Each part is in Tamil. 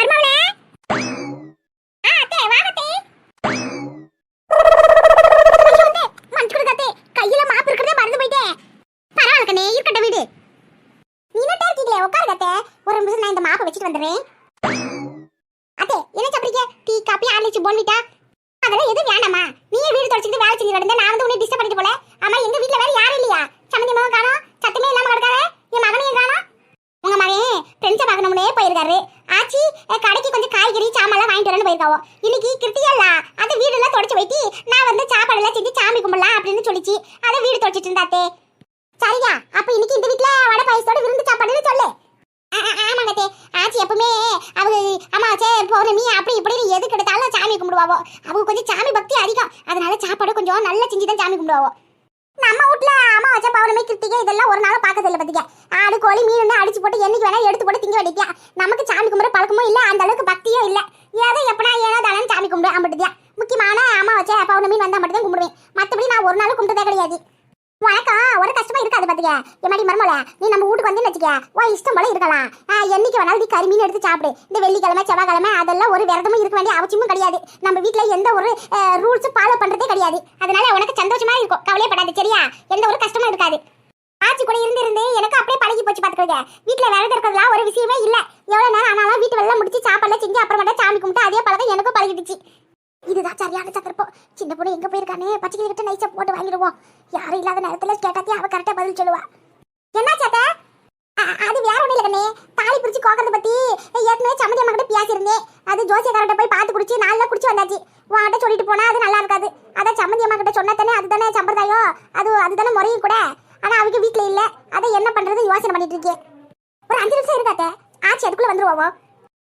மர்மவளே ஆ அத்தை வாங்க அத்தை ஐயோ, அத்தை, மன்னிச்சு கொடுங்க அத்தை. கையில மாப்பு இருக்கிறதே மறந்து போயிட்டேன் பரவாயில்ல கண்ணே இருக்கட்டும் வீடு நீனட்டே இருக்கீங்களே உட்காருங்க அத்தை ஒரு நிமிஷம் நான் இந்த மாப்பை வச்சுட்டு வந்துடுறேன் அத்தை என்ன சாப்பிடுறீங்க டீ காப்பி ஆர்லிச்சு போன்விட்டா அதெல்லாம் எதுவும் வேண்டாமா நீயே வீடு தொடச்சிட்டு வேலை செஞ்சு கிடந்த நான் வந்து உன்னை டிஸ்டர்ப் பண்ணிட்டு போல ஆமா எங்க வீட்ல வேற யாரும் இல்லையா சம்மந்தி மகன் காணோம் சத்தமே இல்லாம கிடக்காரு என் மகனையும் காணோம் உங்க மகன் ஃப்ரெண்ட்ஸை பார்க்கணும்னே போயிருக்காரு ஆச்சி அஹ், கடைக்கு கொஞ்சம் காய்கறி சாமான்லாம் வாங்கிட்டு வரேன்னு போயிருக்காவோ? இன்னைக்கு கிருத்தியல்ல அது வீடெல்லாம் தொடச்சு வைத்தி நான் வந்து சாப்பாடு எல்லாம் செஞ்சு சாமி கும்பிடலாம் அப்படின்னு சொல்லிச்சு. அதை வீடு தொடச்சிட்டு இருந்தாத்தே சரியா அப்ப இன்னைக்கு இந்த வீட்ல வடை பாயசத்தோட விருந்து சாப்பாடுன்னு சொல்லு. ஆமாங்கத்தே ஆச்சு எப்பவுமே அவங்க அமாவாசை பௌர்ணமி அப்படி இப்படின்னு எதுக்கு எடுத்தாலும் சாமி கும்பிடுவாவோ. அவங்க கொஞ்சம் சாமி பக்தி அதிகம். அதனால சாப்பாடு கொஞ்சம் நல்லா செஞ்சு தான் சாமி கும்பிடுவாவோ. நம்ம வீட்ல வச்ச பௌர்ணமி கிருத்திகை இதெல்லாம் ஒரு நாள் பார்க்கறது இல்லை பத்திக்க ஆடு கோழி மீன் அடிச்சு போட்டு என்னைக்கு வேணா எடுத்து போட்டு திங்க வேண்டியா நமக்கு சாமி கும்பிட பழக்கமும் இல்லை அந்த அளவுக்கு பக்தியும் இல்லை. ஏதோ எப்பனா ஏனோ தானே சாமி கும்பிடு அம்பிட்டுதியா. முக்கியமான அமாவாசை பௌர்ணமி வந்தா மட்டும் தான் கும்பிடுவேன். மற்றபடி நான் ஒரு நாள் கும்பிட்டதே கிடையாது. வணக்கம். ஒரு கஷ்டமா இருக்காது பாத்துக்க எம்மாடி மருமல நீ நம்ம வீட்டுக்கு வந்து வச்சுக்க ஓ இஷ்டம் போல இருக்கலாம். என்னைக்கு வேணாலும் நீ கறிமீன் எடுத்து சாப்பிடு. இந்த வெள்ளிக்கிழமை செவ்வாய்க்கிழமை அதெல்லாம் ஒரு விரதமும் இருக்க வேண்டிய அவசியமும் கிடையாது. நம்ம வீட்ல எந்த ஒரு ரூல்ஸும் ஃபாலோ பண்றதே கிடையாது. அதனால உனக்கு சந்தோஷமா இருக்கும். கவலையப்படாது சரியா? எந்த ஒரு கஷ்டமும் இருக்காது. ஆச்சி கூட இருந்து இருந்து எனக்கு அப்படியே பழகி போச்சு பாத்துக்கோங்க. வீட்டுல விரதம் இருக்கிறதுலாம் ஒரு விஷயமே இல்ல. எவ்வளவு நேரம் ஆனாலும் வீட்டு வெள்ளம் முடிச்சு சாப்பாடுல செஞ்சு அப்புறமேட்டா சாமி கும்பிட்டு அதே பழக்கம் எனக்கும் பழகிடுச்சு. இதுதான் சரியான சந்தர்ப்பம். சின்ன பொண்ணு எங்க போயிருக்கானே? பச்சை கிட்ட நைஸா போட்டு வாங்கிடுவோம். யாரும் இல்லாத நேரத்துல கேட்டாத்தே அவ கரெக்டா பதில் சொல்லுவா. என்ன சேட்ட அது வேற ஒண்ணு இல்ல தாலி பிரிச்சு கோக்கறத பத்தி ஏற்கனவே சமதி அம்மா கிட்ட பேசியிருந்தேன். அது ஜோசியக்காரட்ட போய் பார்த்து குடிச்சு நாளில் குடிச்சு வந்தாச்சு. உன்கிட்ட சொல்லிட்டு போனா அது நல்லா இருக்காது. அதான் சம்மந்தி அம்மா கிட்ட சொன்னா தானே அதுதானே சம்பிரதாயம் அது அதுதானே முறையும் கூட. ஆனா அவங்க வீட்டுல இல்ல. அதை என்ன பண்றது யோசனை பண்ணிட்டு இருக்கேன். ஒரு அஞ்சு நிமிஷம் இருக்காத்த ஆச்சு அதுக்குள்ள வந்துருவோம்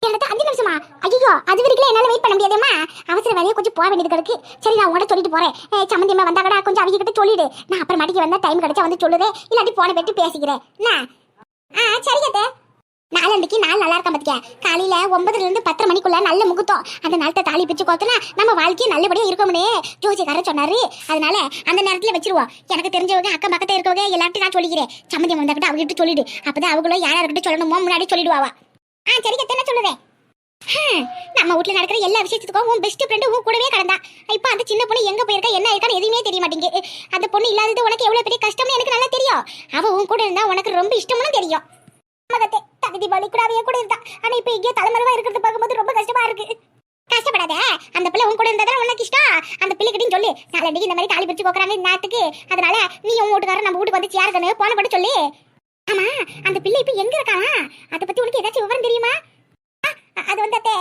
எனக்கு அஞ்சு நிமிஷமா? ஐயோ அது வரைக்கும் என்னால வெயிட் பண்ண முடியாதுமா அவசர வேலையை கொஞ்சம் போக வேண்டியது கிடக்கு சரி நான் உங்கள்கிட்ட சொல்லிட்டு போறேன். ஏ, சம்மந்தி அம்மா வந்தா கூட கொஞ்சம் அவங்க கிட்ட சொல்லிடு. நான் அப்புறம் மாட்டிக்கு வந்தா டைம் கிடைச்சா வந்து சொல்லுறேன் இல்லாட்டி போன பெற்று பேசிக்கிறேன். ஆ சரி அத்தை. நாலண்டைக்கு நாள் நல்லா இருக்கா பாத்தியா? காலையில ஒன்பதுல இருந்து பத்தரை மணிக்குள்ள நல்ல முகூர்த்தம். அந்த நாளத்தை தாலி பிச்சு கோத்துனா நம்ம வாழ்க்கையை நல்லபடியா இருக்கும்னு ஜோசியக்காரர் சொன்னாரு. அதனால அந்த நேரத்துல வச்சிருவோம். எனக்கு தெரிஞ்சவங்க அக்கம் பக்கத்தில் இருக்கவங்க எல்லார்ட்டும் நான் சொல்லிக்கிறேன். சம்மந்தி வந்தா கூட அவங்க கிட்ட சொல்லிடு. அப்பதான் அவங்களும் யார் யார்கிட்ட சொல்லணுமோ முன்னாடி சொல்லிடுவாவா. ஆ சரி என்ன சொல்லுறேன் ஹம், நம்ம வீட்ல நடக்கிற எல்லா விஷயத்துக்கும் உன் பெஸ்ட் ஃப்ரெண்டு உன் கூடவே கடந்தா. இப்போ அந்த சின்ன பொண்ணு எங்க போயிருக்கா என்ன இருக்கான்னு எதுவுமே தெரிய மாட்டேங்குது அந்த பொண்ணு இல்லாதது உனக்கு எவ்வளவு பெரிய கஷ்டம்னு எனக்கு நல்லா தெரியும். அவ உன் கூட இருந்தா உனக்கு ரொம்ப இஷ்டம்னு தெரியும். தகுதி பலி கூட அவைய கூட இருந்தா. ஆனா இப்போ இங்கே தலைமறைவா இருக்கிறது பார்க்கும்போது ரொம்ப கஷ்டமா இருக்கு. கஷ்டப்படாத. அந்த பிள்ளை உன் கூட இருந்தா உனக்கு இஷ்டம்? அந்த பிள்ளைகிட்டையும் சொல்லு. நாளைக்கு இந்த மாதிரி தாலி பிரிச்சு கோக்குறாங்க நேரத்துக்கு அதனால நீ உன் வீட்டுக்காரன் நம்ம வீட்டுக்கு வந்து யாருக்குன்னு போன போட்டு சொல்லு. ஆமா அந்த பிள்ளை இப்போ எங்க இருக்கானா அதை பத்தி உனக்கு ஏதாச்சும் விவரம் தெரியுமா? அது வந்து அத்தை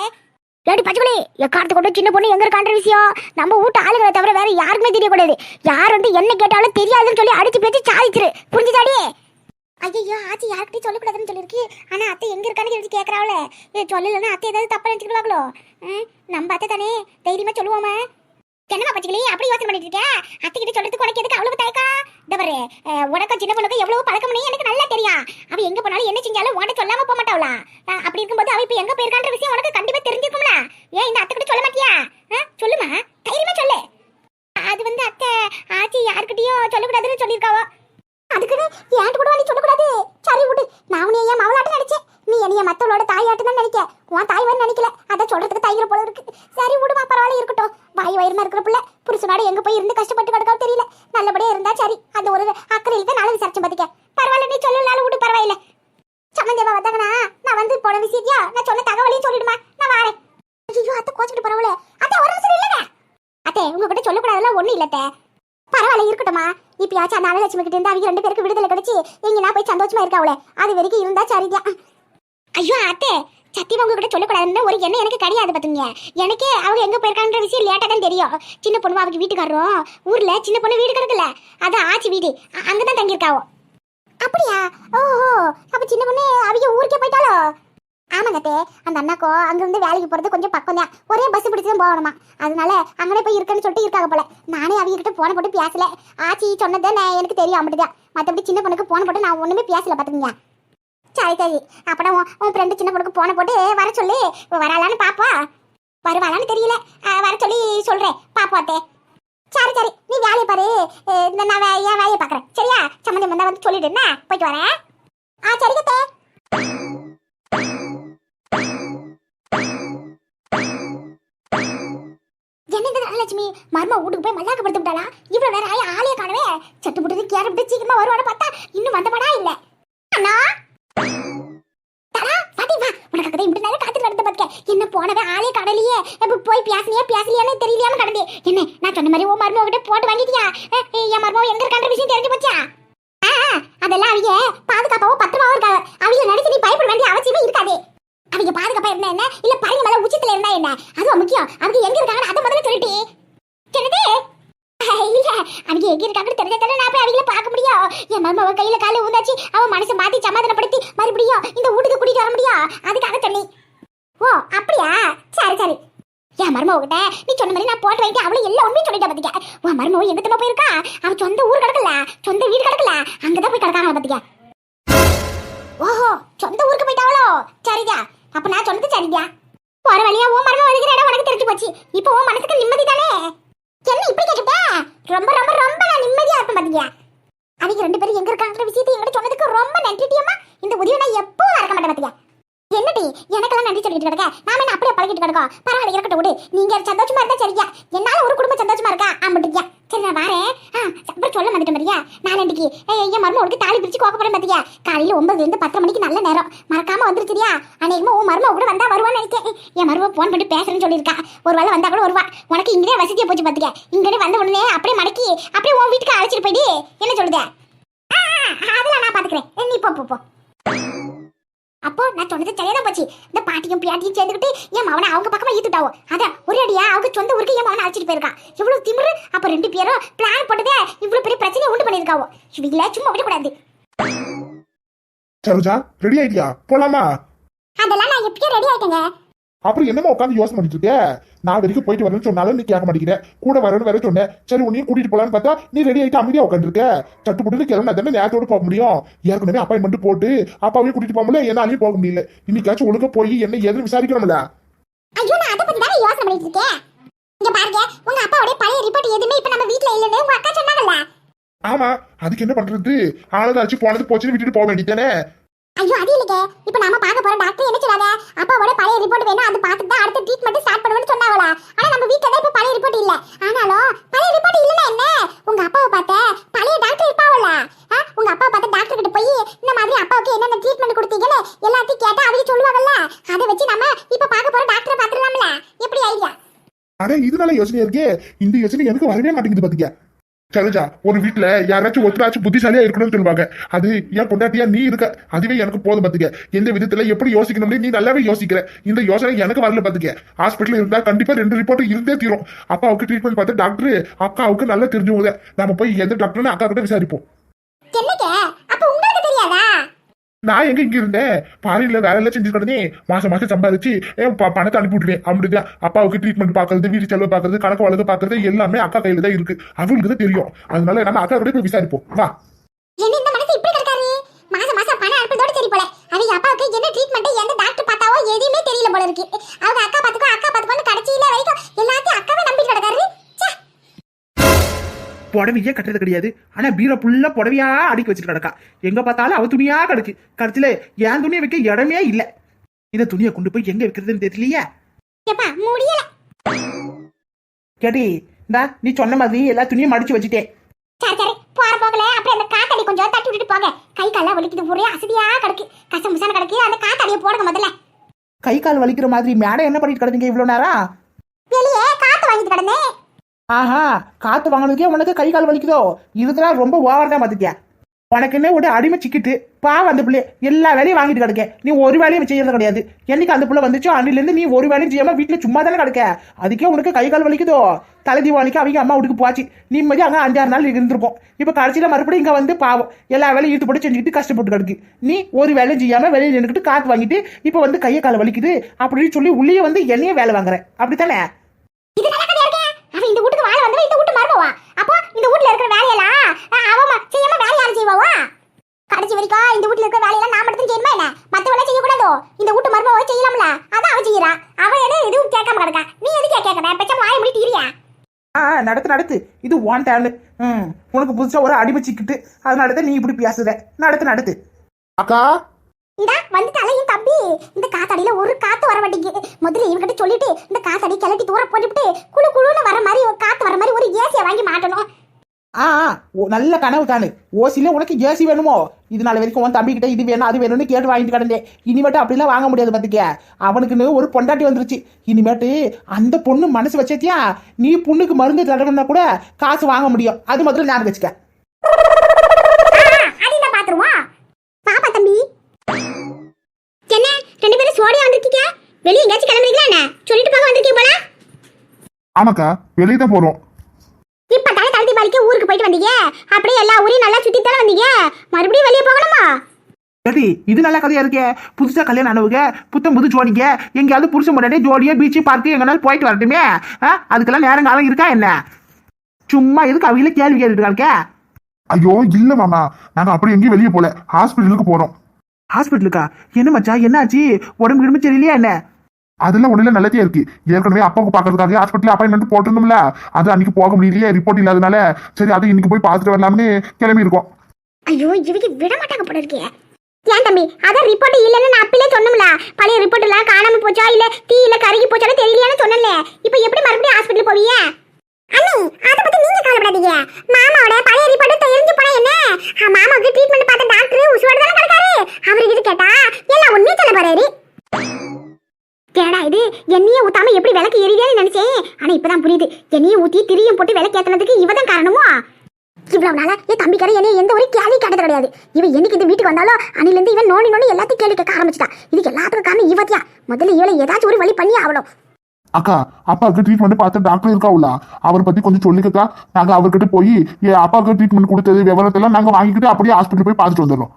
ஏடி பச்சைக்குளி எக்காரத்து கொண்டு சின்ன பொண்ணு எங்க இருக்கான்ற விஷயம்? நம்ம வீட்டு ஆளுங்களை தவிர வேற யாருக்குமே தெரியக்கூடாது. யார் வந்து என்ன கேட்டாலும் தெரியாதுன்னு சொல்லி அடிச்சு பேச்சு சாதிச்சிரு. புரிஞ்சுதாடி? ஐயோ ஆச்சி யார்கிட்டயும் சொல்லக்கூடாதுன்னு சொல்லிருக்கு ஆனா அத்தை எங்க இருக்கான்னு சொல்லி கேக்குறாவல ஏ சொல்லலன்னா அத்தை ஏதாவது தப்பா நினைச்சுக்கிடுவாங்களோ ம், நம்ம அத்தை தானே தைரியமா சொல்லுவோமா? என்னமா பச்சைக்கிளி அப்படி யோசனை பண்ணிட்டு இருக்க அத்தை கிட்ட சொல்றதுக்கு உனக்கு எதுக்கு அவ்வளவு தயக்கம் உனக்கு சின்ன பொண்ணுக்கும் எவ்வளவு பழக்கம்னு எனக்கு நல்லா தெரியும் அவ எங்க போனாலும் என்ன செஞ்சாலும் உனக்கு சொல்லாம போக மாட்டாளா? அப்படி இருக்கும்போது அவ இப்ப எங்க போயிருக்கான்ற விஷயம் உனக்கு கண்டிப்பா தெரிஞ்சிருக்கும்ல? ஏன் இந்த அத்தை கிட்ட சொல்ல மாட்டியா? சொல்லுமா? தைரியமா சொல்லு. அது வந்து அத்தை ஆச்சி யாருக்கிட்டயும் சொல்லக்கூடாதுன்னு சொல்லியிருக்காவோ. அதுக்குன்னு ஏன் கூட நீ சொல்லக்கூடாது. சரி விடு. நான் உன்னை ஏன் மவளாட்டம் நடிச்சேன் நீ என்னைய மத்தவளோட தாயாட்டு தான் நினைக்க. உன் தாய் வந்து நினைக்கல. அதை சொல்றதுக்கு தயிர போல இருக்கு. சரி விடுமா பரவாயில்ல இருக்கட்டும். வாய் வயிறுமா இருக்கிற பிள்ளை புருஷனோட எங்க போய் இருந்து கஷ்டப்பட்டு கிடக்காவும் தெரியல. நல்லபடியா இருந்தா சரி. அந்த ஒரு அக்கறையில் தான் நாளை விசாரிச்சு பாத்துக்க. பரவாயில்ல நீ சொல்லலாலும் விடு பரவாயில்ல. சமந்தேவா வந்தாங்கண்ணா நான் வந்து போன விஷயத்தியா? நான் சொன்ன தகவலையும் சொல்லிடுமா? நான் வாரேன். ஐயோ அத்தை கோச்சிட்டு பரவாயில்ல அத்தை ஒரு நிமிஷம் இல்லைங்க அத்தை உங்ககிட்ட சொல்லக்கூடாதெல்லாம் ஒண்ணும் இல்லத்தே பரவாயில்ல இருக்கட்டுமா இப்பயாச்சும் அந்த அனலட்சுமி கிட்ட இருந்து அவங்க ரெண்டு பேருக்கு விடுதலை கிடைச்சு எங்க நான் போய் சந்தோஷமா இருக்காவளே அது வரைக்கும் இருந்தா சரிதான். ஐயோ அத்தை சத்தியமா உங்ககிட்ட சொல்லக்கூடாதுன்னு ஒரு எண்ணம் எனக்கு கிடையாது பார்த்துங்க எனக்கே அவங்க எங்க போயிருக்கான்ற விஷயம் லேட்டாக தான் தெரியும். சின்ன பொண்ணு அவங்க வீட்டுக்காரரும். ஊர்ல சின்ன பொண்ணு வீடு கிடக்குல அது ஆச்சி வீடு. அங்கே தான் தங்கியிருக்காவோ. அப்படியா? ஓஹோ அப்ப சின்ன பொண்ணு அவங்க ஊருக்கே போயிட்டாலோ ஆமாங்கத்தே அந்த அண்ணாக்கோ அங்கிருந்து வேலைக்கு போறது கொஞ்சம் பக்கம் தான் ஒரே பஸ் பிடிச்சி தான் போகணுமா. அதனால அங்கே போய் இருக்கேன்னு சொல்லிட்டு இருக்காங்க போல. நானே அவங்க கிட்ட போன போட்டு பேசல. ஆச்சி சொன்னதை நான் எனக்கு தெரியும் அப்படிதான். மற்றபடி சின்ன பொண்ணுக்கு போன போட்டு நான் ஒண்ணுமே பேசல பாத்துக்கங்க சரி சரி அப்புறம் உன் ஃப்ரெண்டு சின்ன பொண்ணுக்கு போன போட்டு வர சொல்லி வராளான்னு பாப்பா. வருவாளான்னு தெரியல. வர சொல்லி சொல்கிறேன் பாப்பாத்தே சரி சரி. நீ வேலையை பாரு. இந்த நான் என் வேலையை பார்க்குறேன் சரியா? சம்மந்தம் வந்தால் வந்து சொல்லிடுன்னா போயிட்டு வரேன். ஆ சரிங்க தே என்ன மர்மா வீட்டுக்கு போய் மல்லாக்க படுத்து விட்டாளா இவ்வளோ நேரம் ஆளே காணவே. சட்டு போட்டு கேரட்டு சீக்கிரமா வருவான்னு பார்த்தா இன்னும் வந்தபடா இல்லை? அண்ணா வா கதை இப்படி நேரம் காத்துட்டு நடந்த பார்க்க என்ன போனவே? ஆளே கடலையே இப்ப போய் பேசலையா பேசலையான்னு தெரியலையாம கடந்தே என்ன நான் சொன்ன மாதிரி ஓ மர்ம கிட்ட போட்டு வாங்கிட்டியா? என் மர்ம எங்க இருக்கான்ற விஷயம் தெரிஞ்சு போச்சா? அதெல்லாம் அவங்க பாதுகாப்பாவோ பத்திரமாவோ இருக்காங்க அவங்க நினைச்சு நீ பயப்பட வேண்டிய அவசியமே இருக்காது. அவங்க பாதுகாப்பா இருந்தா என்ன? இல்ல பறவை மேல உச்சத்துல இருந்தா என்ன? அதுவும் முக்கியம். அவங்க எங்க இருக்காங்கன்னு அதை முதல்ல சொல்லிட்டு. என்னது? இல்ல அவங்க எங்க இருக்காங்கன்னு தெரிஞ்ச தடவை நான் போய் அவங்கள பார்க்க முடியும் என் மாமா அவ கையில கால ஊந்தாச்சு அவ மனசை மாத்தி சமாதானப்படுத்தி மறுபடியும் இந்த வீட்டுக்கு கூட்டிட்டு வர முடியும் அதுக்காக சொன்னி ஓ அப்படியா? சரி சரி. என் மருமவ கிட்ட நீ சொன்ன மாதிரி நான் போட்டு வைக்க அவளை எல்லா உண்மையும் சொல்லிட்டா பாத்துக்க உன் மருமவ எங்க தம்மா போயிருக்கா? அவ சொந்த ஊர் கிடக்கல சொந்த வீடு கிடக்கல அங்கதான் போய் கிடக்காங்க பாத்துக்க ஓஹோ சொந்த ஊருக்கு போயிட்டாவளோ சரியா அப்ப நான் சொன்னது சரியா போற வழியா உன் மருமவ இருக்கிற இடம் உனக்கு தெரிஞ்சு போச்சு. இப்போ உன் மனசுக்கு நிம்மதி தானே? என்ன இப்படி கேட்டுட்ட? ரொம்ப ரொம்ப ரொம்ப நான் நிம்மதியா இருப்பேன் பாத்தீங்க அவங்க ரெண்டு பேரும் எங்க இருக்காங்கிற விஷயத்தை எங்கிட்ட சொன்னதுக்கு ரொம்ப நன்றிட்டியம்மா இந்த உதவி நான் எப்பவும் மறக்க மாட்டேன் பாத்தீங்க என்னடி? எனக்கெல்லாம் நன்றி சொல்லிட்டு கிடக்க? நாம என்ன அப்படியே பழகிட்டு கிடக்கோம்? பரவாயில்ல இருக்கட்டும் விடு. நீங்க சந்தோஷமா இருந்தா சரியா. என்னால ஒரு குடும்பம் சந்தோஷமா இருக்கா? ஆம்பிட்டியா சரி நான் வரேன். ஆ அப்புறம் சொல்ல மாட்டேன் மரியா நாளைக்கு என் மருமகளுக்கு தாலி பிரிச்சு கோக்க போறேன் பாத்தியா? காலையில ஒன்பதுல இருந்து பத்தரை மணிக்கு நல்ல நேரம். மறக்காம வந்துருச்சியா அநேகமா உன் மருமக கூட வந்தா வருவான்னு நினைச்சேன் என் மருமக போன் பண்ணி பேசுறேன்னு சொல்லியிருக்கா. ஒரு வேளை வந்தா கூட வருவா. உனக்கு இங்கே வசதியை போச்சு பாத்துக்க இங்கே வந்த உடனே அப்படியே மடக்கி அப்படியே உன் வீட்டுக்கு அழைச்சிட்டு போயிடு. என்ன சொல்லுத? அதெல்லாம் நான் பாத்துக்கிறேன். நீ போ, போ. அப்போ நான் சொன்னது சரியா போச்சு. இந்த பாட்டியும் பியாட்டியும் சேர்ந்துக்கிட்டு என் மவனை அவங்க பக்கமா ஈத்துட்டாவோ அதான் ஒரே அடியா அவங்க சொந்த ஊருக்கு என் மவனை அழைச்சிட்டு போயிருக்கா. எவ்வளவு திமிரு அப்ப ரெண்டு பேரும் பிளான் போட்டதே இவ்வளவு பெரிய பிரச்சனையை உண்டு பண்ணிருக்காவோ இவங்கள சும்மா விடக்கூடாது. சரோஜா ரெடி ஆயிட்டியா? போலாமா? அதெல்லாம் நான் எப்பயும் ரெடி ஆயிட்டேங்க. அப்புறம் என்னமா உட்காந்து யோசனை பண்ணிட்டு இருக்க? நான் வரைக்கும் போயிட்டு வரேன்னு சொன்னாலும் நீ கேட்க மாட்டேங்கிற. கூட வரேன்னு வேற சொன்னேன் சரி உன்னையும் கூட்டிட்டு போலான்னு பார்த்தா நீ ரெடி ஆயிட்டு அமைதியா உட்காந்துருக்க சட்டு போட்டு கிளம்புனா தானே நேரத்தோட போக முடியும். ஏற்கனவே அப்பாயின்மெண்ட் போட்டு அப்பாவையும் கூட்டிட்டு போக முடியல என்னாலையும் போக முடியல. இன்னைக்காச்சும் ஒழுங்கா போய் என்ன ஏதுன்னு விசாரிக்கணும்ல. ஆமா அதுக்கு என்ன பண்றது? ஆனதாச்சு போனது போச்சுன்னு விட்டுட்டு போக வேண்டியதானே ஐயோ அது இல்லைங்க. இப்போ நாம பார்க்க போற டாக்டர் என்ன சொன்னாங்க அப்பாவோட பழைய ரிப்போர்ட் வேணும். அது பார்த்துட்டு தான் அடுத்த ட்ரீட்மெண்ட் ஸ்டார்ட் பண்ணுவோம்னு சொன்னாங்களா? ஆனா நம்ம வீட்ல தான் இப்போ பழைய ரிப்போர்ட் இல்ல. ஆனாலும் பழைய ரிப்போர்ட் இல்லனா என்ன? உங்க அப்பாவை பார்த்த பழைய டாக்டர் இருப்பாவல ஆ, உங்க அப்பா பார்த்த டாக்டர் கிட்ட போய் இந்த மாதிரி அப்பாவுக்கு என்னென்ன ட்ரீட்மெண்ட் கொடுத்தீங்கன்னு எல்லாத்தையும் கேட்டா அவங்க சொல்லுவாங்கல்ல? அதை வச்சு நம்ம இப்போ பார்க்க போற டாக்டரை பாத்துடலாம்ல எப்படி ஐடியா அட இதனால யோசனை இருக்கே? இந்த யோசனை எனக்கு வரவே மாட்டேங்குது பாத்தீங்க. சரோஜா ஒரு வீட்டுல யாராச்சும் ஒருத்தராச்சும் புத்திசாலியா இருக்கணும்னு சொல்லுவாங்க. அது ஏன் கொண்டாட்டியா நீ இருக்க அதுவே எனக்கு போதும் பாத்துக்க. எந்த விதத்துல எப்படி யோசிக்கணும்னு நீ நல்லாவே யோசிக்கிற. இந்த யோசனை எனக்கு வரல பாத்துக்க. ஹாஸ்பிட்டல் இருந்தா கண்டிப்பா ரெண்டு ரிப்போர்ட் இருந்தே தீரும். அப்பாவுக்கு ட்ரீட்மெண்ட் பார்த்து டாக்டர் அக்காவுக்கு நல்லா தெரிஞ்சவங்க. நம்ம போய் எந்த டாக்டர்னு அக்கா கிட்ட விசாரிப்போம் என்னங்க அப்ப உங்களுக்கு தெரியாதா நான் எங்க இங்க இருந்தேன்? பாரியில வேலை எல்லாம் செஞ்சு கிடந்தே மாசம் மாசம் சம்பாதிச்சு என் பணத்தை அனுப்பி விட்டுருவேன் அப்படிதான். அப்பாவுக்கு ட்ரீட்மெண்ட் பாக்குறது வீட்டு செலவு பாக்குறது கணக்கு வழக்கு பாக்குறது எல்லாமே அக்கா கையில தான் இருக்கு. அவங்களுக்கு தான் தெரியும். அதனால நம்ம அக்கா கூட போய் விசாரிப்போம். வா. என்ன அக்கா பாத்துக்கோ அக்கா கிடக்காரு புடவையே கட்டுறது கிடையாது. ஆனா பீரோ ஃபுல்லா புடவையா அடுக்கி வச்சுட்டு கிடக்கா. எங்க பார்த்தாலும் அவ துணியா கிடக்கு. கடைசியில என் துணியை வைக்க இடமே இல்ல. இந்த துணியை கொண்டு போய் எங்க வைக்கிறதுன்னு தெரியலையே? கேட்டி இந்தா நீ சொன்ன மாதிரி எல்லா துணியும் மடிச்சு வச்சுட்டேன். சரி சரி போற போகல அப்புறம் அந்த காத்தாடி கொஞ்சம் தட்டி விட்டுட்டு போங்க. கை கால்லாம் வலிக்குது ஒரே அசதியா கிடக்கு. கசம் முசான கிடக்கு. அந்த காத்தாடியை போடுங்க முதல்ல. கை கால் வலிக்கிற மாதிரி மேடம் என்ன பண்ணிட்டு கிடந்தீங்க இவ்வளவு நேரம்? வெளியே காத்து வாங்கிட்டு கிடந்தேன். ஆஹா காத்து வாங்கினதுக்கே உனக்கு கை கால் வலிக்குதோ? இதுதான் ரொம்ப ஓவர் தான் உனக்குன்னே உனக்கு ஒரு அடிமை சிக்கிட்டு பாவம் அந்த பிள்ளை எல்லா வேலையும் வாங்கிட்டு கிடக்க. நீ ஒரு வேலையும் செய்யறது கிடையாது. என்னைக்கு அந்த பிள்ளை வந்துச்சோ அன்னிலேருந்து நீ ஒரு வேலையும் செய்யாம வீட்டுல சும்மா தானே கிடக்க. அதுக்கே உனக்கு கை கால் வலிக்குதோ? தலை தீபாவளிக்கு அவங்க அம்மா வீட்டுக்கு போச்சு நிம்மதி அங்க அஞ்சாறு நாள் இருந்திருப்போம் இப்ப கடைசியில மறுபடியும் இங்க வந்து பாவம் எல்லா வேலையும் ஈட்டு போட்டு செஞ்சுக்கிட்டு கஷ்டப்பட்டு கிடக்கு. நீ ஒரு வேலையும் செய்யாம வெளியில் நின்றுக்கிட்டு காத்து வாங்கிட்டு இப்ப வந்து கையை கால் வலிக்குது அப்படின்னு சொல்லி உள்ளே வந்து என்னையே வேலை வாங்குற. அப்படித்தானே? அவன் இந்த வீட்டுக்கு வாழ வந்தவன் இந்த வீட்டு மருமவா? அப்போ இந்த வீட்ல இருக்கிற வேலையெல்லாம் அவ செய்யாம வேற யாரும் செய்வாவா? கடைசி வரைக்கும் இந்த வீட்ல இருக்கிற வேலையெல்லாம் நான் மட்டும் செய்யணுமா என்ன? மத்தவங்க செய்யக்கூடாதோ? இந்த வீட்டு மருமவ செய்யலாம்ல? அதான் அவ செய்யறா. அவன் என்ன எதுவும் கேட்காம கிடக்கா? நீ எதுக்கு கேட்கற பெச்சம் வாய முடிட்டு இருக்கியா ஆ நடத்து நடத்து. இது ஒன் டேலு ம் உனக்கு புதுசா ஒரு அடிமை சிக்கிட்டு அதனால தான் நீ இப்படி பேசுற. நடத்து நடத்து. அக்கா இந்தா வந்துட்டால என் தம்பி. இந்த காத்தடியில ஒரு காத்து வர மாட்டேங்குது. முதல்ல இவங்கிட்ட சொல்லிட்டு இந்த காத்தடி கிளட்டி தூர போட்டுவிட்டு குழு குழுன்னு வர மாதிரி காத்து வர மாதிரி ஒரு ஏசியை வாங்கி மாட்டணும். ஆ ஆ, ஓ, நல்ல கனவு தானு. ஓசில உனக்கு ஏசி வேணுமோ? இது நாள் வரைக்கும் உன் தம்பி கிட்ட இது வேணும் அது வேணும்னு கேட்டு வாங்கிட்டு கிடந்தேன். இனிமேட்டு அப்படிலாம் வாங்க முடியாது பாத்துக்க. அவனுக்குன்னு ஒரு பொண்டாட்டி வந்துருச்சு. இனிமேட்டு அந்த பொண்ணு மனசு வச்சத்தியா? நீ பொண்ணுக்கு மருந்து தடவைன்னா கூட காசு வாங்க முடியும். அது முதல்ல ஞாபகம் வச்சுக்க அடியில பாத்துருவோம் பாப்பா தம்பி என்ன ரெண்டு பேரும் சோடியா வந்திருக்கீங்க வெளியே எங்கேயாச்சும் கிளம்புறீங்களா என்ன? சொல்லிட்டு போக வந்திருக்கீங்க போல? ஆமாக்கா வெளியே தான் போறோம். இப்ப தலை தலை தீபாவளிக்கு ஊருக்கு போயிட்டு வந்தீங்க? அப்படியே எல்லா ஊரையும் நல்லா சுத்தி தானே வந்தீங்க? மறுபடியும் வெளியே போகணுமா? சரி இது நல்ல கதையா இருக்கே. புதுசா கல்யாணம் ஆனவங்க புத்தம் புது ஜோடிங்க. எங்கேயாவது புருஷன் முன்னாடி ஜோடியா பீச்சு பார்க்கு எங்கனாலும் போயிட்டு வரட்டுமே. அதுக்கெல்லாம் நேரம் காலம் இருக்கா என்ன? சும்மா எதுக்கு அவங்கள கேள்வி இருக்க ஐயோ இல்ல மாமா. நாங்க அப்படி எங்கேயும் வெளியே போல. ஹாஸ்பிட்டலுக்கு போறோம். ஹாஸ்பிட்டலுக்கா என்ன மச்சான் என்னாச்சு? உடம்பு கிடம்பு சரியில்லையா என்ன? அதெல்லாம் ஒன்றும் நல்லதே இருக்கு. ஏற்கனவே அப்பாவுக்கு பார்க்கறதுக்காக ஹாஸ்பிட்டல் அப்பாயின்மெண்ட் போட்டிருந்தோம்ல. அது அன்னைக்கு போக முடியலையே ரிப்போர்ட் இல்லாதனால. சரி அதை இன்னைக்கு போய் பார்த்துட்டு வரலாம்னு கிளம்பி இருக்கோம். ஐயோ இவங்க விட மாட்டாங்க போல இருக்கே. ஏன் தம்பி அதான் ரிப்போர்ட் இல்லைன்னு நான் அப்பிலே சொன்னோம்ல பழைய ரிப்போர்ட் எல்லாம் காணாம போச்சா? இல்ல தீ இல்ல கருகி போச்சாலும் தெரியலையான்னு சொன்னல இப்போ எப்படி மறுபடியும் ஹாஸ்பிட்டல் போவீங்க? அண்ணி அதை பத்தி நீங்க கவலைப்படாதீங்க. மாமாவோட பழைய ரிப்போர்ட் தெரிஞ்சு போனா என்ன ஆ, மாமாவுக்கு ட்ரீட்மெண்ட் பார்த்த டாக்டர் உசுவோட தானே கிடக்காரு அவருக்கு இது கேட்டா எல்லாம் உண்மையை சொல்ல போறாரு கேடா இது எண்ணெயை ஊத்தாம எப்படி விளக்கு எரியுதேன்னு நினைச்சேன். ஆனா இப்பதான் புரியுது. என்னையும் ஊத்தி திரியும் போட்டு விளக்கு ஏத்தனதுக்கு இவதான் காரணமா? இவ்வளவு நாளா என் தம்பிக்கார என்னைய எந்த ஒரு கேள்வி கேட்டது கிடையாது. இவன் என்னைக்கு இந்த வீட்டுக்கு வந்தாலும் அணில இருந்து இவன் நோண்டி நோண்டி எல்லாத்தையும் கேள்வி கேட்க ஆரம்பிச்சிட்டான் இதுக்கு எல்லாத்துக்கும் காரணம் இவத்தியா முதல்ல இவளை ஏதாச்சும் ஒரு வழி பண்ணி ஆகணும். அக்கா அப்பாவுக்கு ட்ரீட்மெண்ட் பார்த்த டாக்டர் இருக்காவுல? அவரை பத்தி கொஞ்சம் சொல்லிக்கக்கா நாங்க அவர்கிட்ட போய் என் அப்பாவுக்கு ட்ரீட்மெண்ட் கொடுத்தது விவரத்தெல்லாம் நாங்க வாங்கிக்கிட்டு அப்படியே ஹாஸ்பிட்டல் போய் பார்த்துட்டு வந்துடுறோம்.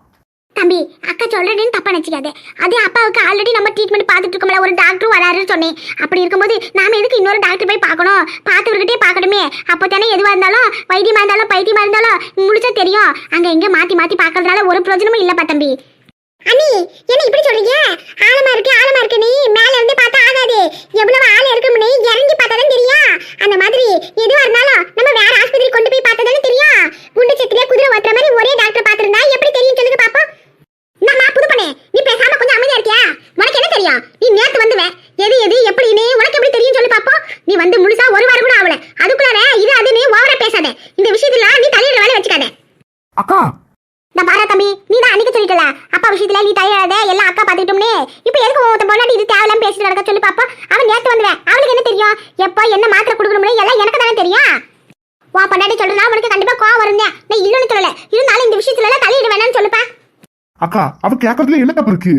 தம்பி அக்கா சொல்றேன்னு தப்பா நினைச்சிக்காது. அதே அப்பாவுக்கு ஆல்ரெடி நம்ம ட்ரீட்மெண்ட் பார்த்துட்டு இருக்கோம்ல ஒரு டாக்டர் வராருன்னு சொன்னேன். அப்படி இருக்கும்போது நாம எதுக்கு இன்னொரு டாக்டர் போய் பார்க்கணும்? பார்த்தவர்கிட்டே பார்க்கணுமே அப்போ தானே எதுவா இருந்தாலும் வைத்தியமா இருந்தாலும் பைத்தியமா இருந்தாலும் முழுசா தெரியும். அங்க எங்கே மாத்தி மாத்தி பார்க்கறதுனால ஒரு பிரயோஜனமும் இல்லப்பா தம்பி. அண்ணி என்ன இப்படி சொல்றீங்க? ஆழமா இருக்கு ஆழமா இருக்கு நீ. மேல இருந்து பார்த்தா ஆகாது. எவ்வளவு ஆழம் இருக்கும்னு இறங்கி பார்த்தா தான் தெரியும். அந்த மாதிரி எதுவா இருந்தாலும் நம்ம வேற ஆஸ்பத்திரி கொண்டு போய் பார்த்தா தானே தெரியும். குண்டு சத்திரியா குதிரை ஓட்டுற மாதிரி ஒரே டாக்டர் பார்த்திருந்தா எப்படி தெரியும் சொல்லுங்க பாப்போம். என்னம்மா புது பண்ணே. நீ பேசாம கொஞ்சம் அமைதியா இருக்கியா? உனக்கு என்ன தெரியும்? நீ நேத்து வந்துவ. எது எது எப்படின்னு? உனக்கு எப்படி தெரியும் சொல்லு பாப்போம். நீ வந்து முழுசா ஒரு வாரம் கூட ஆகல அதுக்குள்ளார இது அதுன்னு ஓவரா பேசாத இந்த விஷயத்துல நீ தலையிட வேலை வச்சுக்காத அக்கா இந்த பாரா தம்பி நீ தான் அன்னைக்கு சொல்லிட்டல அப்பா விஷயத்துல நீ தலையிடாத எல்லாம் அக்கா பாத்துக்கிட்டோம்னே இப்போ எதுக்கு உன் பொண்டாட்டி இது தேவையில்லாம பேசிட்டு நடக்க சொல்லி பாப்பா அவன் நேத்து வந்துவேன் அவளுக்கு என்ன தெரியும் எப்போ என்ன மாத்திரை கொடுக்கணும்னு எல்லாம் எனக்கு தானே தெரியும் உன் பொண்டாட்டி சொல்றதுனா உனக்கு கண்டிப்பா கோவம் வருங்க நான் இல்லைன்னு சொல்லல இருந்தாலும் இந்த விஷயத்துல எல்லாம் தலையிட வேணாம்னு சொல்லுப்பா அக்கா அவ கேட்கறதுல என்ன தப்பு இருக்கு?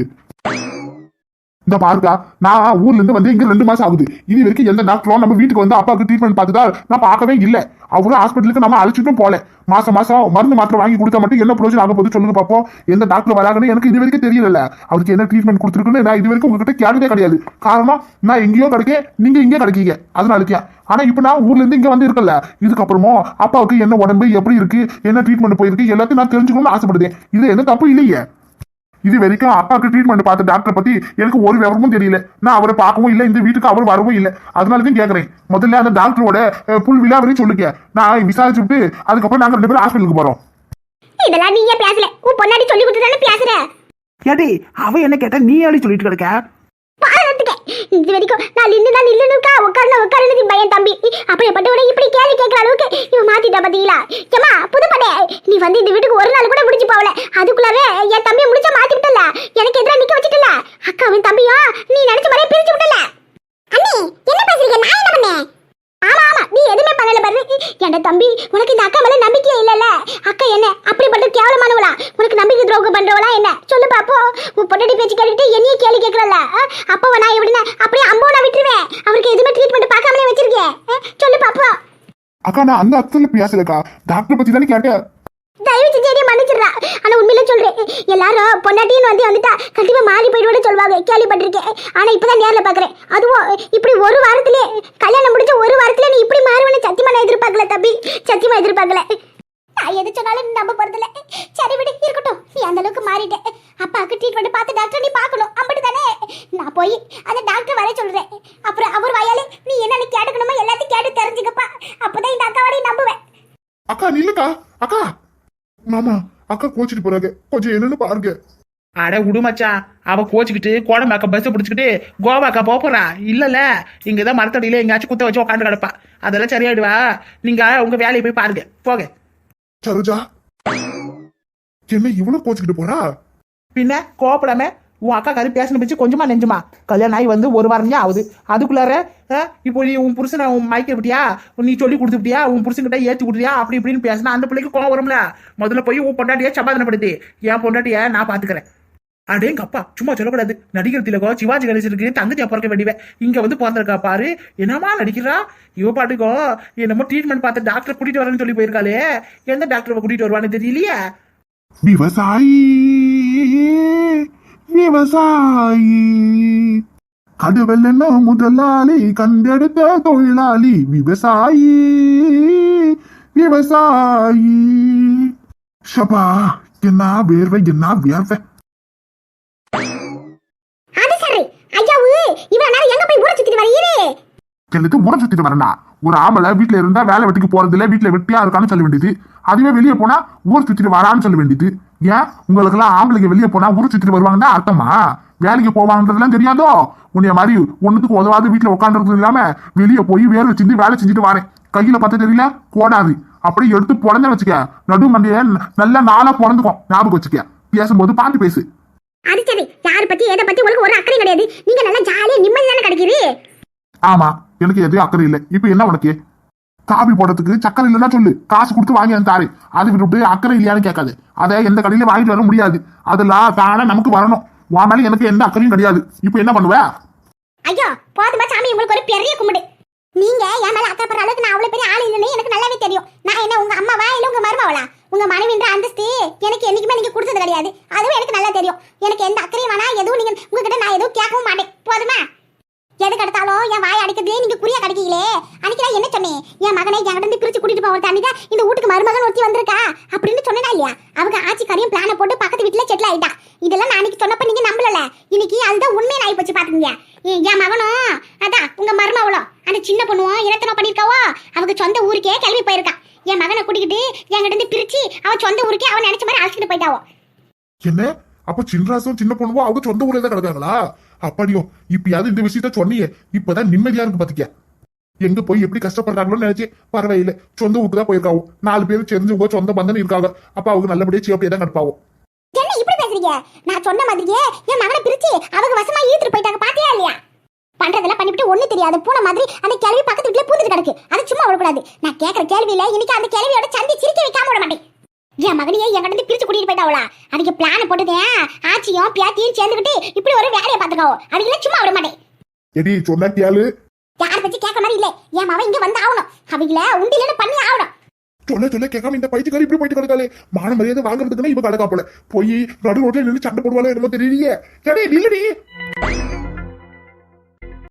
இந்த பாருக்கா நான் ஊர்ல இருந்து வந்து இங்க ரெண்டு மாசம் ஆகுது. இது வரைக்கும் எந்த டாக்டரும் நம்ம வீட்டுக்கு வந்து அப்பாவுக்கு ட்ரீட்மெண்ட் பார்த்துதா நான் பார்க்கவே இல்லை. அவரும் ஹாஸ்பிட்டலுக்கு நம்ம அழைச்சிட்டும் போல. மாசம் மாசம் மருந்து மாத்திரை வாங்கி கொடுத்தா மட்டும் என்ன பிரயோஜனம் ஆக போகுது சொல்லுங்க பார்ப்போம் எந்த டாக்டர் வராங்கன்னு எனக்கு இது வரைக்கும் தெரியல அவருக்கு என்ன ட்ரீட்மெண்ட் கொடுத்துருக்குன்னு நான் இது வரைக்கும் உங்ககிட்ட கேட்டதே கிடையாது. காரணம் நான் எங்கேயோ கிடைக்க நீங்க இங்கே கிடைக்கீங்க. அதனாலக்கே ஆனா இப்ப நான் ஊர்ல இருந்து இங்க வந்து இருக்கல இதுக்கப்புறமும் அப்பாவுக்கு என்ன உடம்பு எப்படி இருக்கு என்ன ட்ரீட்மெண்ட் போயிருக்கு எல்லாத்தையும் நான் தெரிஞ்சுக்கணும்னு ஆசைப்படுதேன் இது என்ன தப்பு இல்லையே. இது வரைக்கும் அப்பாவுக்கு ட்ரீட்மெண்ட் பார்த்த டாக்டர் பத்தி எனக்கு ஒரு விவரமும் தெரியல. நான் அவரை பார்க்கவும் இல்லை இந்த வீட்டுக்கு அவர் வரவும் இல்லை. அதனால தான் கேட்கறேன் முதல்ல அந்த டாக்டரோட புல் விழாவரையும் சொல்லுங்க. நான் விசாரிச்சுட்டு அதுக்கப்புறம் நாங்க ரெண்டு பேரும் ஹாஸ்பிட்டலுக்கு போறோம். இதெல்லாம் நீயே பேசல. உன் பொண்டாட்டி சொல்லி கொடுத்து தானே பேசுற? ஏடி அவ என்ன கேட்டா நீ ஏடி சொல்லிட்டு கிடக்க? இது வரைக்கும் நான் நின்னுனா நில்லுனுக்கா? உட்காருனா உட்காருனது பையன் தம்பி. அப்படியேப்பட்டவனை இப்படி கேள்வி கேட்கற அளவுக்கு இவன் மாத்திட்டா பாத்தீங்களா? ஏமா புதுப்படே நீ வந்து இந்த வீட்டுக்கு ஒரு நாள் கூட முடிச்சு போகல. அதுக்குள்ளாவே என் தம்பியை முடிச்ச மாத்தி விட்டல. எனக்கு எதிராக நிக்க வச்சுட்டல. அக்காவும் தம்பியும் நீ நினைச்ச மாதிரியே பிரிச்சு விட்டல. அண்ணி என்ன பேசுறீங்க? நான் என்ன பண்ணேன்? ஆமா ஆமா. நீ எதுவுமே பண்ணல பாரு. என் தம்பி உனக்கு இந்த அக்கா மேல நம்பிக்கையே இல்லல அக்கா என்ன அப்படிப்பட்ட கேவலமானவளா? உனக்கு நம்பிக்கை துரோகம் பண்றவளா என்ன? சொல்லு பாப்போம் உன் பொண்டாட்டி பேச்சு கேட்டுட்டு என்னைய கேள்வி கேட்கறல அப்போ நான் எப்படின்னா அப்படியே அம்போ நான் விட்டுருவேன் அவருக்கு எதுவுமே ட்ரீட்மெண்ட் பார்க்காமலே வச்சிருக்கேன் சொல்லு பாப்போம் அக்கா நான் அந்த அர்த்தத்துல பேசலக்கா. டாக்டர் பத்தி தானே கேட்டேன். தயவு செஞ்சு என்னைய மன்னிச்சிடுறா. ஆனா உண்மையில சொல்றேன் எல்லாரும் பொண்டாட்டின்னு வந்து வந்துட்டா கண்டிப்பா மாறி போயிடுவோம்னு சொல்லுவாங்க. கேள்விப்பட்டிருக்கேன். ஆனா இப்பதான் நேர்ல பாக்குறேன். அதுவும் இப்படி ஒரு வாரத்திலே கல்யாணம் முடிச்ச ஒரு வாரத்திலே நீ இப்படி மாறுவேன்னு சத்தியமா நான் எதிர்பார்க்கல தம்பி. சத்தியமா எதிர்பார்க்கல. நான் எது சொன்னாலும் நீ நம்ப போறதில்ல. சரி விடு இருக்கட்டும். நீ அந்த அளவுக்கு மாறிட்டேன் அப்பாவுக்கு ட்ரீட்மெண்ட் பார்த்து டாக்டர் நீ பார்க்கணும். அப்படி தானே நான் போய் அந்த டாக்டர் வர சொல்றேன். அப்புறம் அவர் வாயாலே நீ என்னன்னு கேட்டுக்கணுமோ எல்லாத்தையும் கேட்டு தெரிஞ்சுக்கப்பா. அப்பதான் இந்த அக்காவோடய நம்புவேன். அக்கா நில்லுக்கா. அக்கா. மாமா அக்கா கோச்சிட்டு போறாங்க. கொஞ்சம் என்னன்னு பாருங்க. அட விடு மச்சான். அவ கோச்சுக்கிட்டு கோடம்பாக்க பஸ் பிடிச்சிக்கிட்டு கோவாக்கா போப் போறா. இல்லல இங்கதான் மரத்தடியில எங்கேயாச்சும் குத்த வச்சு உட்காந்து கிடப்பா. அதெல்லாம் சரியாயிடுவா. நீங்க உங்க வேலையை போய் பாருங்க. போக சரோஜா என்ன இவ்வளவு கோச்சுக்கிட்டு போறா? பின்ன கோவப்படாம உன் அக்கா கரு பேசின பிடிச்சி கொஞ்சமா நெஞ்சுமா. கல்யாணம் ஆகி வந்து ஒரு வாரம் தான் ஆகுது. அதுக்குள்ளார இப்போ நீ உன் புருஷனை உன் மயக்க விட்டியா? நீ சொல்லி கொடுத்துட்டியா உன் புருஷன்கிட்ட ஏத்தி கொடுத்தியா அப்படி இப்படின்னு பேசினா அந்த பிள்ளைக்கு கோவம் வரும்ல. முதல்ல போய் உன் பொண்டாட்டியை சமாதானப்படுத்தி. என் பொண்டாட்டியை நான் பாத்துக்கிறேன். அடேங்க அப்பா சும்மா சொல்லக்கூடாது. நடிகர் திலகோ சிவாஜி கணேசனுக்கு தங்கச்சி பிறக்க வேண்டியவ. இங்க வந்து பிறந்திருக்கா பாரு. என்னமா நடிக்கிறா? இவ பாட்டுக்கோ என்னமோ ட்ரீட்மெண்ட் பார்த்து டாக்டர் கூட்டிட்டு வரேன்னு சொல்லி போயிருக்காளே. எந்த டாக்டர் கூட்டிட்டு வருவான்னு தெரியலையே? விவசாயி. விவசாயி கடுவெல்லன்னு முதலாளி கண்டெடுத்த தொழிலாளி விவசாயி. விவசாயி. ஷபா என்ன வேர்வை என்ன வியர்வை அது சரி ஐயாவு இவ்வளவு நேரம் எங்க போய் ஊரை சுத்திட்டு வரீரு எனக்கு முறை சுத்திட்டு வரேன்டா ஒரு ஆம்பளை வீட்டுல இருந்தா வேலை வெட்டிக்கு போறது இல்ல வீட்டுல வெட்டியா இருக்கான்னு சொல்ல வேண்டியது. அதுவே வெளியே போனா ஊர் சுத்திட்டு வரான்னு சொல்ல வேண்டியது. ஏன்? உங்களுக்கு எல்லாம் ஆம்பளைங்க வெளியே போனா ஊர் சுத்திட்டு வருவாங்கன்னா அர்த்தமா? வேலைக்கு போவாங்கன்றதுலாம் தெரியாதோ? உன்னைய மாதிரி ஒன்றுத்துக்கு உதவாது வீட்டுல உட்காந்துருக்கிறது இல்லாம வெளியே போய் வேலை செஞ்சு வேலை செஞ்சுட்டு வரேன். கையில பார்த்து தெரியல? கோடாது. அப்படியே எடுத்து பொழந்த வச்சுக்க. நடு மண்டைய நல்லா நாளா பொழந்துக்கும் ஞாபகம் வச்சுக்க. பேசும்போது பார்த்து பேசு. அது சரி யார பத்தி எதை பத்தி உங்களுக்கு ஒரு அக்கறை கிடையாது. நீங்க நல்லா ஜாலியா நிம்மதி தானே கிடைக்குது? ஆமா எனக்கு எதுவும் அக்கறை இல்லை. இப்போ என்ன உனக்கு? காபி போடுறதுக்கு சக்கரை இல்லைன்னா சொல்லு. காசு கொடுத்து வாங்கி வந்து தாரு அது விட்டுட்டு அக்கறை இல்லையான்னு கேட்காது. அதை எந்த கடையில வாங்கிட்டு வர முடியாது. அதெல்லாம் தானே நமக்கு வரணும். உன் மேல எனக்கு எந்த அக்கறையும் கிடையாது. இப்போ என்ன பண்ணுவ? ஐயோ போதுமா சாமி உங்களுக்கு ஒரு பெரிய கும்பிடு. நீங்க என் மேல அக்கறைப்படுற அளவுக்கு நான் அவ்வளவு பெரிய ஆள் இல்லைன்னு எனக்கு நல்லாவே தெரியும். நான் என்ன உங்க அம்மாவா இல்ல உங்க மருமவளா உங்க மனைவின்ற அந்தஸ்து எனக்கு என்னைக்குமே நீங்க கொடுத்தது கிடையாது. அதுவும் எனக்கு நல்லா தெரியும். எனக்கு எந்த அக்கறையும் வேணா எதுவும் நீங்க உங்ககிட்ட நான் எதுவும் கேட்கவும் மாட்டேன். போதுமா? எதுக்கு எடுத்தாலும் என் வாய் அடிக்கிறதே நீங்க குறியா கிடைக்கீங்களே அன்னைக்கு நான் என்ன சொன்னேன்? என் மகனை என்கிட்ட இருந்து பிரிச்சு கூட்டிட்டு போவது அன்னைக்கு இந்த வீட்டுக்கு மருமகன் ஒருத்தி வந்திருக்கா? அப்படின்னு சொன்னா இல்லையா? அவங்க ஆட்சிக்காரையும் பிளான போட்டு பக்கத்து வீட்டுல செட்டில் ஆயிட்டா. இதெல்லாம் நான் அன்னைக்கு சொன்னப்ப நீங்க நம்பல இன்னைக்கு அதுதான் உண்மையை ஆகி போச்சு பாத்துக்கீங்க. என் மகனும் அதான் உங்க மருமவளோ அந்த சின்ன பொண்ணுவும் இரத்தனம் பண்ணிருக்காவோ அவங்க சொந்த ஊருக்கே கிளம்பி போயிருக்கா. என் மகனை கூட்டிக்கிட்டு என்கிட்ட இருந்து பிரிச்சு அவன் சொந்த ஊருக்கே அவன் நினைச்ச மாதிரி அழைச்சிட்டு போயிட்டாவோ. என்ன? அப்ப சின்ராசும் சின்ன பொண்ணுவோ அவங்க சொந்த ஊர்ல தான் கிடக்காங்களா அப்படியோ இப்பயாவது இந்த விஷயத்த சொன்னீங்க இப்பதான் நிம்மதியா இருக்கு பாத்துக்க எங்க போய் எப்படி கஷ்டப்படுறாங்களோன்னு நினைச்சு பரவாயில்ல. சொந்த ஊருக்கு தான் போயிருக்காவோ. நாலு பேர் தெரிஞ்சவங்க சொந்த பந்தன் இருக்காங்க அப்ப அவங்க நல்லபடியா சிவப்பையா தான் கிடப்பாவோ? என்ன இப்படி பேசுறீங்க? நான் சொன்ன மாதிரியே என் மகனை பிரிச்சு அவங்க வசமா இழுத்துட்டு போயிட்டாங்க. பாத்தியா இல்லையா? பண்றதெல்லாம் பண்ணிவிட்டு ஒண்ணு தெரியாது. பூனை மாதிரி அந்த கேள்வி பக்கத்து வீட்டுல பூந்துட்டு கிடக்கு. அது சும்மா விடக்கூடாது. நான் கேட்கற கேள்வியில இன்னைக்கு அந்த கேள்வியோட சந்தி சிரிக்க வைக்காம விட மாட்டேன். என் மகனையே என் கிட்ட பிரிச்சு கூட்டிட்டு போயிட்டாவளா? அதுக்கு பிளான் போட்டுதேன் ஆச்சியும் பியாத்தியும் சேர்ந்துக்கிட்டு இப்படி ஒரு வேலையை பாத்துக்காவோ அதுல சும்மா விட மாட்டேன். எடி சொன்னா கேளு. யார் பத்தி கேட்க மாதிரி இல்ல. என் மகன் இங்க வந்து ஆகணும். அவங்கள உண்டியில பண்ணி ஆகணும். சொல்ல சொல்ல கேட்காம இந்த பைத்தியக்காரி இப்படி போயிட்டு கிடக்காளே. மான மரியாதை வாங்குறதுக்குன்னா இவ கிடக்கா போல. போய் நடு ரோட்ல நின்று சண்டை போடுவாளோ என்னமோ தெரியலையே. சரி நில்லுடி.